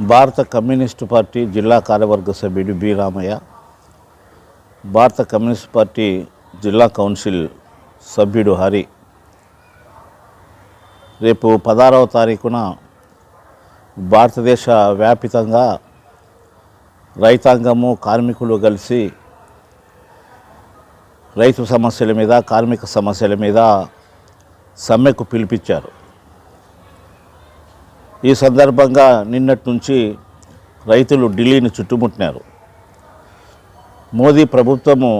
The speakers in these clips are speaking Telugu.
భారత కమ్యూనిస్టు పార్టీ జిల్లా కార్యవర్గ సభ్యుడు బి రామయ్య భారత కమ్యూనిస్ట్ పార్టీ జిల్లా కౌన్సిల్ సభ్యుడు హరి. రేపు పదహారవ తారీఖున భారతదేశ వ్యాపితంగా రైతాంగము కార్మికులు కలిసి రైతు సమస్యల మీద కార్మిక సమస్యల మీద సమ్మెకు పిలిపించారు. ఈ సందర్భంగా నిన్నటి నుంచి రైతులు ఢిల్లీని చుట్టుముట్టినారు. మోదీ ప్రభుత్వము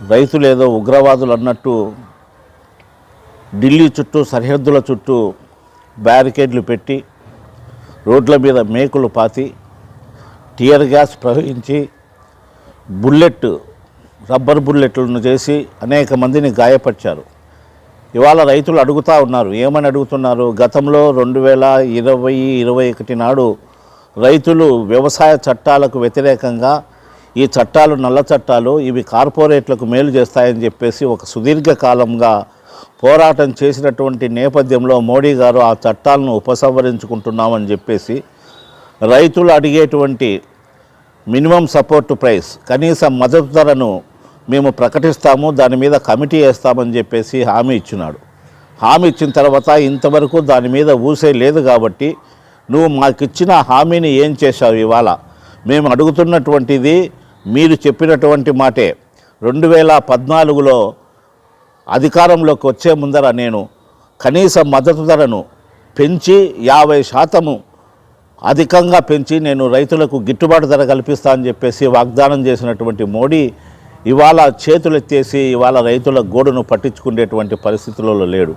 రైతులు ఏదో ఉగ్రవాదులు అన్నట్టు ఢిల్లీ చుట్టూ సరిహద్దుల చుట్టూ బ్యారికేడ్లు పెట్టి రోడ్ల మీద మేకులు పాతి టియర్ గ్యాస్ ప్రవహించి బుల్లెట్ రబ్బర్ బుల్లెట్లను చేసి అనేక మందిని గాయపరిచారు. ఇవాళ రైతులు అడుగుతూ ఉన్నారు ఏమని అడుగుతున్నారు? గతంలో రెండు వేల ఇరవై ఇరవై ఒకటి నాడు రైతులు వ్యవసాయ చట్టాలకు వ్యతిరేకంగా ఈ చట్టాలు నల్ల చట్టాలు ఇవి కార్పొరేట్లకు మేలు చేస్తాయని చెప్పేసి ఒక సుదీర్ఘకాలంగా పోరాటం చేసినటువంటి నేపథ్యంలో మోడీ గారు ఆ చట్టాలను ఉపసంహరించుకుంటున్నామని చెప్పేసి రైతులు అడిగేటువంటి మినిమం సపోర్ట్ ప్రైస్ కనీస మద్దతు ధరను మేము ప్రకటిస్తాము దాని మీద కమిటీ వేస్తామని చెప్పేసి హామీ ఇచ్చినాడు. హామీ ఇచ్చిన తర్వాత ఇంతవరకు దాని మీద ఊసే లేదు కాబట్టి నువ్వు మాకు ఇచ్చిన హామీని ఏం చేశావు ఇవాళ? మేము అడుగుతున్నటువంటిది మీరు చెప్పినటువంటి మాటే. రెండు వేల పద్నాలుగులో అధికారంలోకి వచ్చే ముందర నేను కనీస మద్దతు ధరను పెంచి యాభై శాతము అధికంగా పెంచి నేను రైతులకు గిట్టుబాటు ధర కల్పిస్తా అని చెప్పేసి వాగ్దానం చేసినటువంటి మోడీ ఇవాళ చేతులెత్తేసి ఇవాళ రైతుల గోడును పట్టించుకునేటువంటి పరిస్థితులలో లేడు.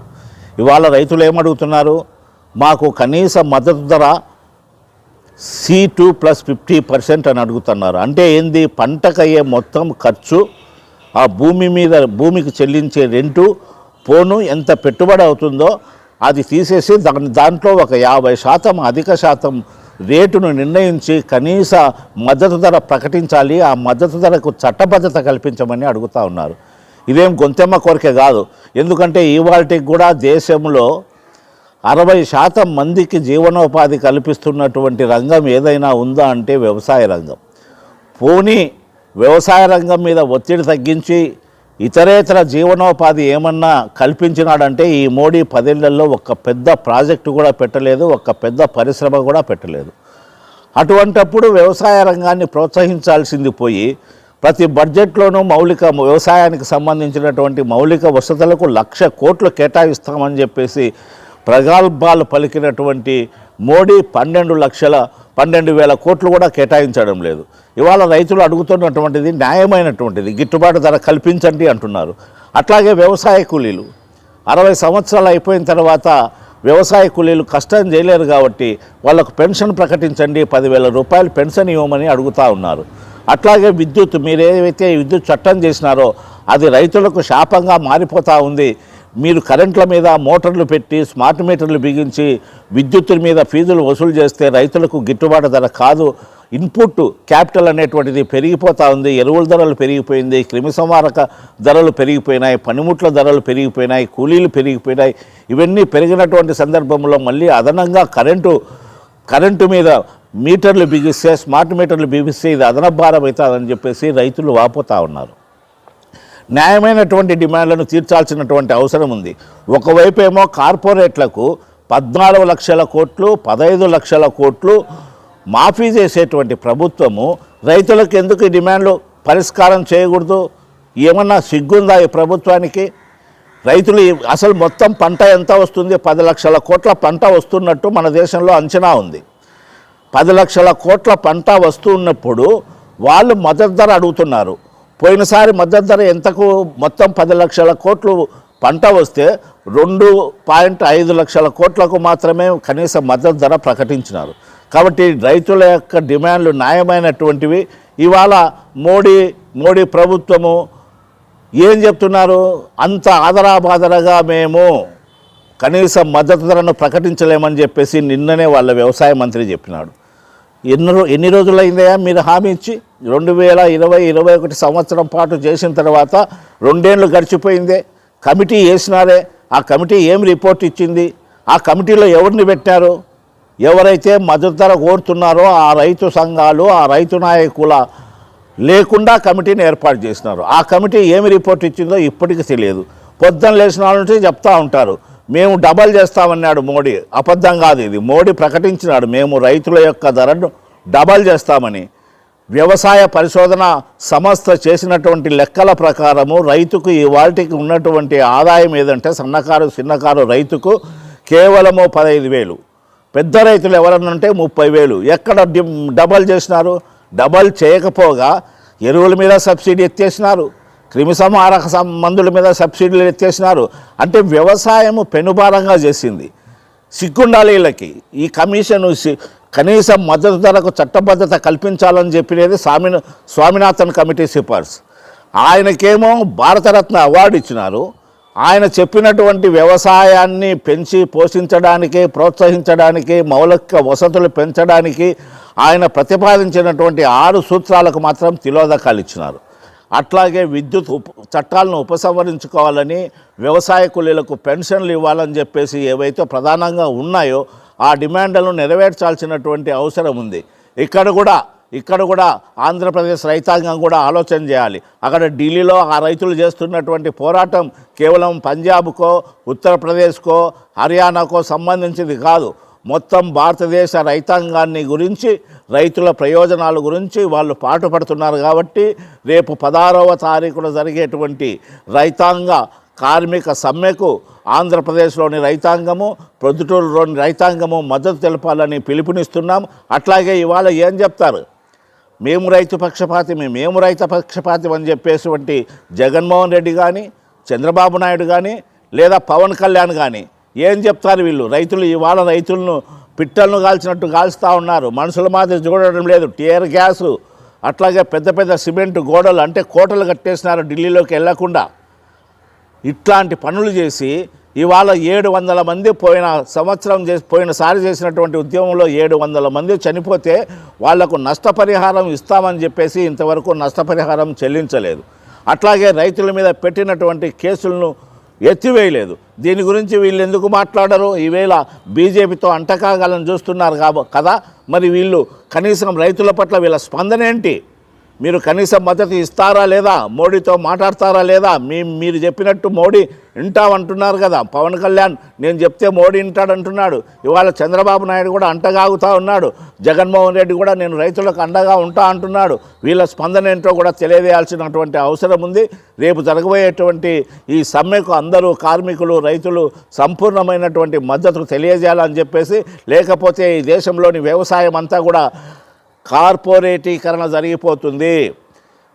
ఇవాళ రైతులు ఏమడుగుతున్నారు? మాకు కనీస మద్దతు ధర C two plus fifty percent అని అడుగుతున్నారు. అంటే ఏంది? పంటకయ్యే మొత్తం ఖర్చు ఆ భూమి మీద భూమికి చెల్లించే రెంటు పోను ఎంత పెట్టుబడి అవుతుందో అది తీసేసి దాని దాంట్లో ఒక యాభై శాతం అధిక శాతం రేటును నిర్ణయించి కనీస మద్దతు ధర ప్రకటించాలి ఆ మద్దతు ధరకు చట్టబద్ధత కల్పించమని అడుగుతా ఉన్నారు. ఇదేం గొంతెమ్మ కోరికే కాదు. ఎందుకంటే ఇవాళకి కూడా దేశంలో అరవై శాతం మందికి జీవనోపాధి కల్పిస్తున్నటువంటి రంగం ఏదైనా ఉందా అంటే వ్యవసాయ రంగం. పోనీ వ్యవసాయ రంగం మీద ఒత్తిడి తగ్గించి ఇతరేతర జీవనోపాధి ఏమన్నా కల్పించినాడంటే ఈ మోడీ పదేళ్ళలో ఒక పెద్ద ప్రాజెక్టు కూడా పెట్టలేదు ఒక పెద్ద పరిశ్రమ కూడా పెట్టలేదు. అటువంటప్పుడు వ్యవసాయ రంగాన్ని ప్రోత్సహించాల్సింది పోయి ప్రతి బడ్జెట్లోనూ మౌలిక వ్యవసాయానికి సంబంధించినటువంటి మౌలిక వసతులకు లక్ష కోట్లు కేటాయిస్తామని చెప్పేసి ప్రగల్భాలు పలికినటువంటి మోడీ పన్నెండు లక్షల పన్నెండు వేల కోట్లు కూడా కేటాయించడం లేదు. ఇవాళ రైతులు అడుగుతున్నటువంటిది న్యాయమైనటువంటిది. గిట్టుబాటు ధర కల్పించండి అంటున్నారు. అట్లాగే వ్యవసాయ కూలీలు. అరవై సంవత్సరాలు అయిపోయిన తర్వాత వ్యవసాయ కూలీలు కష్టం చేయలేరు కాబట్టి వాళ్ళకు పెన్షన్ ప్రకటించండి. పదివేల రూపాయలు పెన్షన్ ఇవ్వమని అడుగుతూ ఉన్నారు. అట్లాగే విద్యుత్ మీరు విద్యుత్ చట్టం చేసినారో అది రైతులకు శాపంగా మారిపోతూ ఉంది. మీరు కరెంట్ల మీద మోటార్లు పెట్టి స్మార్ట్ మీటర్లు బిగించి విద్యుత్తుల మీద ఫీజులు వసూలు చేస్తే రైతులకు గిట్టుబాటు ధర కాదు. ఇన్పుట్ క్యాపిటల్ అనేటువంటిది పెరిగిపోతూ ఉంది. ఎరువుల ధరలు పెరిగిపోయింది. క్రిమిసంహారక ధరలు పెరిగిపోయినాయి. పనిముట్ల ధరలు పెరిగిపోయినాయి. కూలీలు పెరిగిపోయినాయి. ఇవన్నీ పెరిగినటువంటి సందర్భంలో మళ్ళీ అదనంగా కరెంటు కరెంటు మీద మీటర్లు బిగిస్తే స్మార్ట్ మీటర్లు బిగిస్తే ఇది అదన భారం అవుతుందని చెప్పేసి రైతులు వాపోతూ ఉన్నారు. న్యాయమైనటువంటి డిమాండ్లను తీర్చాల్సినటువంటి అవసరం ఉంది. ఒకవైపు ఏమో కార్పొరేట్లకు పద్నాలుగు లక్షల కోట్లు పదహైదు లక్షల కోట్లు మాఫీ చేసేటువంటి ప్రభుత్వము రైతులకు ఎందుకు ఈ డిమాండ్లు పరిష్కారం చేయకూడదు? ఏమన్నా సిగ్గుందా ఈ ప్రభుత్వానికి? రైతులు అసలు మొత్తం పంట ఎంత వస్తుంది? పది లక్షల కోట్ల పంట వస్తున్నట్టు మన దేశంలో అంచనా ఉంది. పది లక్షల కోట్ల పంట వస్తున్నప్పుడు వాళ్ళు మద్దతు ధర అడుగుతున్నారు. పోయినసారి మద్దతు ధర ఎంతకు? మొత్తం పది లక్షల కోట్లు పంట వస్తే రెండు పాయింట్ ఐదు లక్షల కోట్లకు మాత్రమే కనీస మద్దతు ధర ప్రకటించినారు. కాబట్టి రైతుల యొక్క డిమాండ్లు న్యాయమైనటువంటివి. ఇవాళ మోడీ మోడీ ప్రభుత్వము ఏం చెప్తున్నారు? అంత ఆదరాబాదరగా మేము కనీస మద్దతు ధరను ప్రకటించలేమని చెప్పేసి నిన్ననే వాళ్ళ వ్యవసాయ మంత్రి చెప్పినాడు. ఎన్ని రో- ఎన్ని రోజులైందయా మీరు హామీ ఇచ్చి రెండు వేల ఇరవై ఇరవై ఒకటి సంవత్సరం పాటు చేసిన తర్వాత రెండేళ్ళు గడిచిపోయిందే. కమిటీ వేసినారే. ఆ కమిటీ ఏం రిపోర్ట్ ఇచ్చింది? ఆ కమిటీలో ఎవరిని పెట్టారు? ఎవరైతే మద్దతు ధర కోరుతున్నారో ఆ రైతు సంఘాలు ఆ రైతు నాయకుల లేకుండా కమిటీని ఏర్పాటు చేసినారు. ఆ కమిటీ ఏమి రిపోర్ట్ ఇచ్చిందో ఇప్పటికీ తెలియదు. పొద్దున్న లేచిన వాళ్ళ నుంచి చెప్తూ ఉంటారు. మేము డబల్ చేస్తామన్నాడు మోడీ. అబద్ధం కాదు ఇది. మోడీ ప్రకటించినాడు. మేము రైతుల యొక్క ధరను డబల్ చేస్తామని. వ్యవసాయ పరిశోధన సంస్థ చేసినటువంటి లెక్కల ప్రకారము రైతుకు ఈ ఉన్నటువంటి ఆదాయం ఏదంటే సన్నకారు చిన్నకారు రైతుకు కేవలము పదహైదు వేలు. పెద్ద రైతులు ఎవరన్నా ఉంటే ముప్పై వేలు. ఎక్కడ డబల్ చేసినారు? డబల్ చేయకపోగా ఎరువుల మీద సబ్సిడీ ఎత్తేసినారు. క్రిమిసంహారక సం- మందుల మీద సబ్సిడీలు ఎత్తేసినారు. అంటే వ్యవసాయము పెనుభారంగా చేసింది. సిగ్గుండాలి వీళ్ళకి. ఈ కమిషన్ కనీసం మద్దతు ధరకు చట్టబద్ధత కల్పించాలని చెప్పినది స్వామి స్వామినాథన్ కమిటీ సిఫార్సు. ఆయనకేమో భారతరత్న అవార్డు ఇచ్చినారు. ఆయన చెప్పినటువంటి వ్యవసాయాన్ని పెంచి పోషించడానికి ప్రోత్సహించడానికి మౌలిక వసతులు పెంచడానికి ఆయన ప్రతిపాదించినటువంటి ఆరు సూత్రాలకు మాత్రం తిలోదకాలు ఇచ్చినారు. అట్లాగే విద్యుత్ ఉప చట్టాలను ఉపసంహరించుకోవాలని వ్యవసాయ కూలీలకు పెన్షన్లు ఇవ్వాలని చెప్పేసి ఏవైతే ప్రధానంగా ఉన్నాయో ఆ డిమాండ్లను నెరవేర్చాల్సినటువంటి అవసరం ఉంది. ఇక్కడ కూడా ఇక్కడ కూడా ఆంధ్రప్రదేశ్ రైతాంగం కూడా ఆలోచన చేయాలి. అక్కడ ఢిల్లీలో ఆ రైతులు చేస్తున్నటువంటి పోరాటం కేవలం పంజాబ్కో ఉత్తరప్రదేశ్కో హర్యానాకో సంబంధించింది కాదు. మొత్తం భారతదేశ రైతాంగాన్ని గురించి రైతుల ప్రయోజనాల గురించి వాళ్ళు పాటుపడుతున్నారు కాబట్టి రేపు పదహారవ తారీఖున జరిగేటువంటి రైతాంగ కార్మిక సమ్మెకు ఆంధ్రప్రదేశ్లోని రైతాంగము ప్రొద్దుటూరులోని రైతాంగము మద్దతు తెలపాలని పిలుపునిస్తున్నాం. అట్లాగే ఇవాళ ఏం చెప్తారు? మేము రైతు పక్షపాతమే మేము రైతు పక్షపాతం అని చెప్పేటువంటి జగన్మోహన్ రెడ్డి కానీ చంద్రబాబు నాయుడు కానీ లేదా పవన్ కళ్యాణ్ కానీ ఏం చెప్తారు వీళ్ళు? రైతులు ఇవాళ రైతులను పిట్టలను కాల్చినట్టు కాల్స్తూ ఉన్నారు. మనుషుల మాదిరి చూడడం లేదు. టియర్ గ్యాసు అట్లాగే పెద్ద పెద్ద సిమెంట్ గోడలు అంటే కోటలు కట్టేసినారు ఢిల్లీలోకి వెళ్ళకుండా. ఇట్లాంటి పనులు చేసి ఇవాళ ఏడు వందల మంది పోయిన సంవత్సరం చేసి పోయినసారి చేసినటువంటి ఉద్యమంలో ఏడు వందల మంది చనిపోతే వాళ్ళకు నష్టపరిహారం ఇస్తామని చెప్పేసి ఇంతవరకు నష్టపరిహారం చెల్లించలేదు. అట్లాగే రైతుల మీద పెట్టినటువంటి కేసులను ఎత్తివేయలేదు. దీని గురించి వీళ్ళు ఎందుకు మాట్లాడరు? ఈవేళ బీజేపీతో అంటకాగాలను చూస్తున్నారు కాబో కదా? మరి వీళ్ళు కనీసం రైతుల పట్ల వీళ్ళ స్పందన ఏంటి? మీరు కనీసం మద్దతు ఇస్తారా లేదా? మోడీతో మాట్లాడతారా లేదా? మీ మీరు చెప్పినట్టు మోడీ వింటామంటున్నారు కదా. పవన్ కళ్యాణ్ నేను చెప్తే మోడీ వింటాడంటున్నాడు. ఇవాళ చంద్రబాబు నాయుడు కూడా అంటగాగుతా ఉన్నాడు. జగన్మోహన్ రెడ్డి కూడా నేను రైతులకు అండగా ఉంటా అంటున్నాడు. వీళ్ళ స్పందన ఏంటో కూడా తెలియజేయాల్సినటువంటి అవసరం ఉంది. రేపు జరగబోయేటువంటి ఈ సమ్మెకు అందరూ కార్మికులు రైతులు సంపూర్ణమైనటువంటి మద్దతు తెలియజేయాలని చెప్పేసి లేకపోతే ఈ దేశంలోని వ్యవసాయం అంతా కూడా కార్పొరేటీకరణ జరిగిపోతుంది.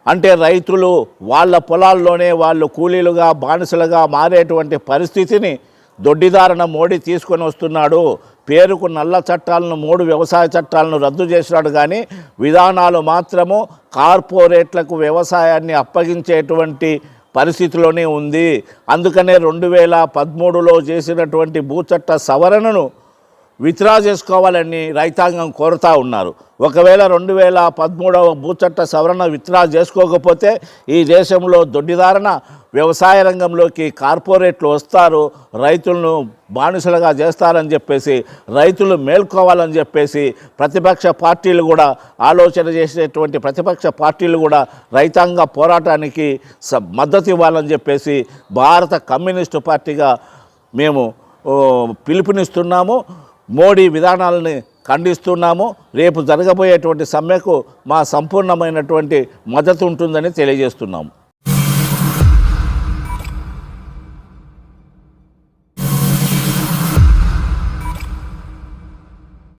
అంటే రైతులు వాళ్ళ పొలాల్లోనే వాళ్ళు కూలీలుగా బానిసలుగా మారేటువంటి పరిస్థితిని దొడ్డిదారణ మోడీ తీసుకొని వస్తున్నాడు. పేరుకు నల్ల చట్టాలను మూడు వ్యవసాయ చట్టాలను రద్దు చేసినాడు కానీ విధానాలు మాత్రము కార్పొరేట్లకు వ్యవసాయాన్ని అప్పగించేటువంటి పరిస్థితిలోనే ఉంది. అందుకనే రెండు వేల పదమూడులో చేసినటువంటి భూచట్ట సవరణను విత్డ్రా చేసుకోవాలని రైతాంగం కోరుతా ఉన్నారు. ఒకవేళ రెండు వేల పదమూడవ భూచట్ట సవరణ విత్డ్రా చేసుకోకపోతే ఈ దేశంలో దొడ్డిదారణ వ్యవసాయ రంగంలోకి కార్పొరేట్లు వస్తారు రైతులను బానిసలుగా చేస్తారని చెప్పేసి రైతులు మేల్కోవాలని చెప్పేసి ప్రతిపక్ష పార్టీలు కూడా ఆలోచన చేసేటువంటి ప్రతిపక్ష పార్టీలు కూడా రైతాంగ పోరాటానికి స- మద్దతు ఇవ్వాలని చెప్పేసి భారత కమ్యూనిస్టు పార్టీగా మేము పిలుపునిస్తున్నాము. మోడీ విధానాలని ఖండిస్తున్నాము. రేపు జరగబోయేటువంటి సమ్మెకు మా సంపూర్ణమైనటువంటి మద్దతు ఉంటుందని తెలియజేస్తున్నాము.